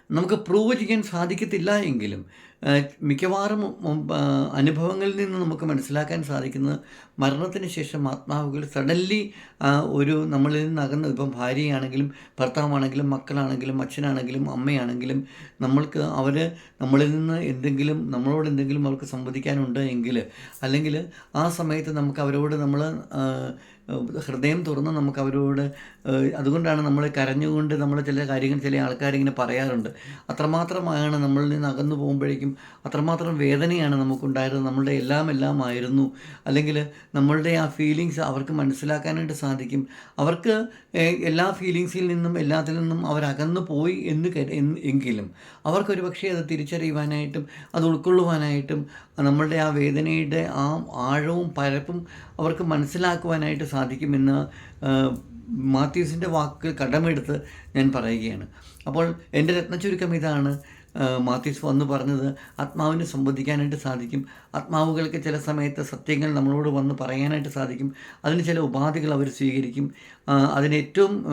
നമുക്ക് പ്രൂവ് ചെയ്യാൻ സാധിക്കത്തില്ല എങ്കിലും മിക്കവാറും അനുഭവങ്ങളിൽ നിന്ന് നമുക്ക് മനസ്സിലാക്കാൻ സാധിക്കുന്നത് മരണത്തിന് ശേഷം ആത്മാവുകൾ സഡൻലി ഒരു നമ്മളിൽ നിന്ന് അകന്ന് ഇപ്പം ഭാര്യയാണെങ്കിലും ഭർത്താവാണെങ്കിലും മക്കളാണെങ്കിലും അച്ഛനാണെങ്കിലും അമ്മയാണെങ്കിലും നമ്മൾക്ക് അവർ നമ്മളിൽ നിന്ന് എന്തെങ്കിലും നമ്മളോട് എന്തെങ്കിലും അവർക്ക് സംവദിക്കാനുണ്ട് എങ്കിൽ അല്ലെങ്കിൽ ആ സമയത്ത് നമുക്ക് അവരോട് നമ്മൾ ഹൃദയം തുറന്ന് നമുക്ക് അവരോട് അതുകൊണ്ടാണ് നമ്മൾ കരഞ്ഞുകൊണ്ട് നമ്മൾ ചില കാര്യങ്ങൾ ചില ആൾക്കാരിങ്ങനെ പറയാറുണ്ട്. അത്രമാത്രമാണ് നമ്മളിൽ നിന്ന് അകന്നു പോകുമ്പോഴേക്കും അത്രമാത്രം വേദനയാണ് നമുക്കുണ്ടായിരുന്നത്. നമ്മളുടെ എല്ലാം എല്ലാം ആയിരുന്നു അല്ലെങ്കിൽ നമ്മളുടെ ആ ഫീലിങ്സ് അവർക്ക് മനസ്സിലാക്കാനായിട്ട് സാധിക്കും. അവർക്ക് എല്ലാ ഫീലിങ്സിൽ നിന്നും എല്ലാത്തിൽ നിന്നും അവരകന്നു പോയി എന്ന് എങ്കിലും അവർക്കൊരു പക്ഷേ അത് തിരിച്ചറിയുവാനായിട്ടും അത് ഉൾക്കൊള്ളുവാനായിട്ടും നമ്മളുടെ ആ വേദനയുടെ ആ ആഴവും പരപ്പും അവർക്ക് മനസ്സിലാക്കുവാനായിട്ട് സാധിക്കുമെന്ന് മാത്യൂസിന്റെ വാക്കുകൾ കടമെടുത്ത് ഞാൻ പറയുകയാണ്. അപ്പോൾ എന്റെ രത്നചുരുക്കം ഇതാണ്. മാത്യൂസ് വന്ന് പറഞ്ഞത് ആത്മാവിനെ സംബന്ധിക്കാനായിട്ട് സാധിക്കും. ആത്മാവുകൾക്ക് ചില സമയത്ത് സത്യങ്ങൾ നമ്മളോട് വന്ന് പറയാനായിട്ട് സാധിക്കും. അതിന് ചില ഉപാധികൾ അവർ സ്വീകരിക്കും. അതിനേറ്റവും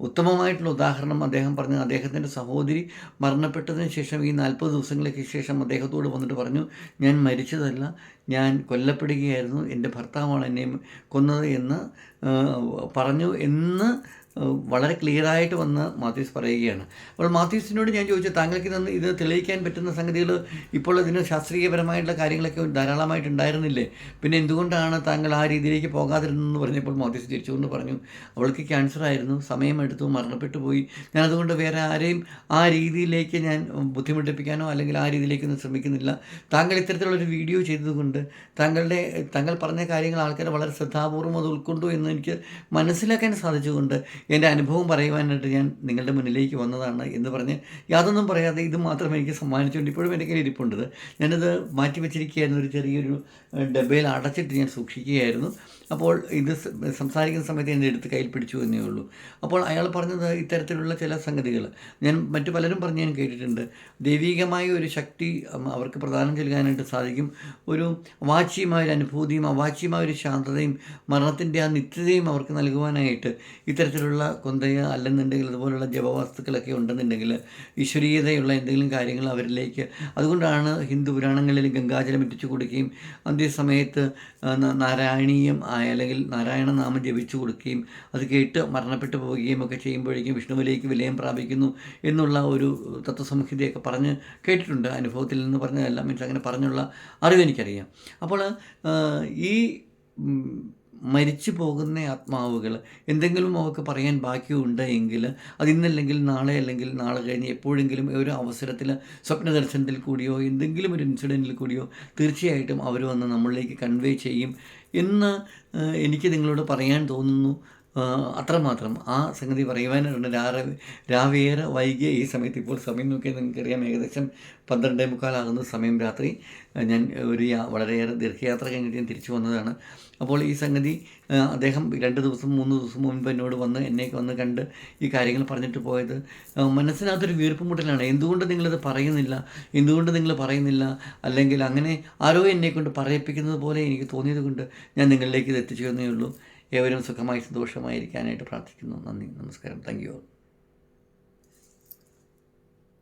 ഉത്തമമായിട്ടുള്ള ഉദാഹരണം അദ്ദേഹം പറഞ്ഞു. അദ്ദേഹത്തിന്റെ സഹോദരി മരണപ്പെട്ടതിന് ശേഷം ഈ നാൽപ്പത് ദിവസങ്ങൾക്ക് ശേഷം അദ്ദേഹത്തോട് വന്നിട്ട് പറഞ്ഞു ഞാൻ മരിച്ചതല്ല ഞാൻ കൊല്ലപ്പെടുകയായിരുന്നു എന്റെ ഭർത്താവാണ് എന്നെ കൊന്നത് എന്ന് പറഞ്ഞു എന്ന് വളരെ ക്ലിയറായിട്ട് വന്ന് മാത്യൂസ് പറയുകയാണ്. അപ്പോൾ മാത്യൂസിനോട് ഞാൻ ചോദിച്ചു താങ്കൾക്ക് ഇതൊന്ന് ഇത് തെളിയിക്കാൻ പറ്റുന്ന സംഗതികൾ ഇപ്പോൾ ഇതിന് ശാസ്ത്രീയപരമായിട്ടുള്ള കാര്യങ്ങളൊക്കെ ധാരാളമായിട്ട് ഉണ്ടായിരുന്നില്ലേ പിന്നെ എന്തുകൊണ്ടാണ് താങ്കൾ ആ രീതിയിലേക്ക് പോകാതിരുന്നെന്ന് പറഞ്ഞപ്പോൾ മാത്യൂസ് തിരിച്ചുകൊണ്ട് പറഞ്ഞു അവൾക്ക് ക്യാൻസർ ആയിരുന്നു സമയമെടുത്തു മരണപ്പെട്ടു പോയി. ഞാൻ അതുകൊണ്ട് വേറെ ആരെയും ആ രീതിയിലേക്ക് ഞാൻ ബുദ്ധിമുട്ടിപ്പിക്കാനോ അല്ലെങ്കിൽ ആ രീതിയിലേക്കൊന്നും ശ്രമിക്കുന്നില്ല. താങ്കൾ ഇത്തരത്തിലുള്ളൊരു വീഡിയോ ചെയ്തതുകൊണ്ട് താങ്കളുടെ താങ്കൾ പറഞ്ഞ കാര്യങ്ങൾ ആൾക്കാർ വളരെ ശ്രദ്ധാപൂർവം അത് ഉൾക്കൊണ്ടു എന്ന് എനിക്ക് മനസ്സിലാക്കാൻ സാധിച്ചുകൊണ്ട് എന്റെ അനുഭവം പറയുവാനായിട്ട് ഞാൻ നിങ്ങളുടെ മുന്നിലേക്ക് വന്നതാണ് എന്ന് പറഞ്ഞ് യാതൊന്നും പറയാതെ ഇത് മാത്രം എനിക്ക് സമ്മാനിച്ചുകൊണ്ട് ഇപ്പോഴും എന്റെ കയ്യിൽ ഇരിപ്പുണ്ടത് ഞാനത് മാറ്റി വെച്ചിരിക്കുകയായിരുന്നു ഒരു ചെറിയൊരു ഡബയിൽ അടച്ചിട്ട് ഞാൻ സൂക്ഷിക്കുകയായിരുന്നു. അപ്പോൾ ഇത് സംസാരിക്കുന്ന സമയത്ത് എന്റെ അടുത്ത് കയ്യിൽ പിടിച്ചു എന്നേ ഉള്ളൂ. അപ്പോൾ അയാൾ പറഞ്ഞത് ഇത്തരത്തിലുള്ള ചില സംഗതികൾ. ഞാൻ മറ്റു പലരും പറഞ്ഞ് ഞാൻ കേട്ടിട്ടുണ്ട്. ദൈവികമായ ഒരു ശക്തി അവർക്ക് പ്രദാനം നൽകാനായിട്ട് സാധിക്കും. ഒരു വാച്യമായ ഒരു അനുഭൂതിയും അവാച്യമായ ഒരു ശാന്തതയും മരണത്തിന്റെ ആ നിത്യതയും അവർക്ക് നൽകുവാനായിട്ട് ഇത്തരത്തിലുള്ള കൊന്തയ അല്ലെന്നുണ്ടെങ്കിൽ അതുപോലുള്ള ജപവസ്തുക്കളൊക്കെ ഉണ്ടെന്നുണ്ടെങ്കിൽ ഈശ്വരീയതയുള്ള എന്തെങ്കിലും കാര്യങ്ങൾ അവരിലേക്ക് അതുകൊണ്ടാണ് ഹിന്ദു പുരാണങ്ങളിൽ ഗംഗാജലം എത്തിച്ചു കൊടുക്കുകയും ആ, നാരായണീയം അല്ലെങ്കിൽ നാരായണ നാമം ജപിച്ചു കൊടുക്കുകയും അത് കേട്ട് മരണപ്പെട്ടു പോവുകയും ഒക്കെ ചെയ്യുമ്പോഴേക്കും വിഷ്ണുവിലേക്ക് വിലയം പ്രാപിക്കുന്നു എന്നുള്ള ഒരു തത്വസംഹിതയൊക്കെ പറഞ്ഞ് കേട്ടിട്ടുണ്ട്. അനുഭവത്തിൽ നിന്ന് പറഞ്ഞതല്ല. മീൻസ് അങ്ങനെ പറഞ്ഞുള്ള അറിവ് എനിക്കറിയാം. അപ്പോൾ ഈ മരിച്ചു പോകുന്ന ആത്മാവുകൾ. എന്തെങ്കിലും അവർക്ക് പറയാൻ ബാക്കിയുണ്ട് എങ്കിൽ അത് ഇന്നല്ലെങ്കിൽ നാളെ അല്ലെങ്കിൽ നാളെ കഴിഞ്ഞ് എപ്പോഴെങ്കിലും ഒരു അവസരത്തിൽ സ്വപ്ന ദർശനത്തിൽ കൂടിയോ എന്തെങ്കിലും ഒരു ഇൻസിഡന്റിൽ കൂടിയോ തീർച്ചയായിട്ടും അവർ വന്ന് നമ്മളിലേക്ക് കൺവേ ചെയ്യും എന്ന് എനിക്ക് നിങ്ങളോട് പറയാൻ തോന്നുന്നു. അത്രമാത്രം. ആ സംഗതി പറയുവാനാണ് രാറെ രാവേറെ വൈകിയ ഈ സമയത്ത് ഇപ്പോൾ സമയം നോക്കിയാൽ നിങ്ങൾക്കറിയാം ഏകദേശം പന്ത്രണ്ടേ മുക്കാലാകുന്ന സമയം രാത്രി. ഞാൻ ഒരു വളരെയേറെ ദീർഘയാത്ര കഴിഞ്ഞിട്ട് ഞാൻ തിരിച്ചു വന്നതാണ്. അപ്പോൾ ഈ സംഗതി അദ്ദേഹം രണ്ട് ദിവസം മൂന്ന് ദിവസം മുൻപ് എന്നോട് വന്ന് എന്നെയൊക്കെ വന്ന് കണ്ട് ഈ കാര്യങ്ങൾ പറഞ്ഞിട്ട് പോയത്. മനസ്സിനകത്തൊരു വീർപ്പുമുട്ടലാണ്. എന്തുകൊണ്ട് നിങ്ങളിത് പറയുന്നില്ല? എന്തുകൊണ്ട് നിങ്ങൾ പറയുന്നില്ല? അല്ലെങ്കിൽ അങ്ങനെ ആരോ എന്നെക്കൊണ്ട് പറയിപ്പിക്കുന്നത് പോലെ എനിക്ക് തോന്നിയത് കൊണ്ട് ഞാൻ നിങ്ങളിലേക്ക് ഇത് എത്തിച്ചു തന്നേ ഉള്ളൂ. ഏവരും സുഖമായി സന്തോഷമായിരിക്കാനായിട്ട് പ്രാർത്ഥിക്കുന്നു. നന്ദി നമസ്കാരം. Thank you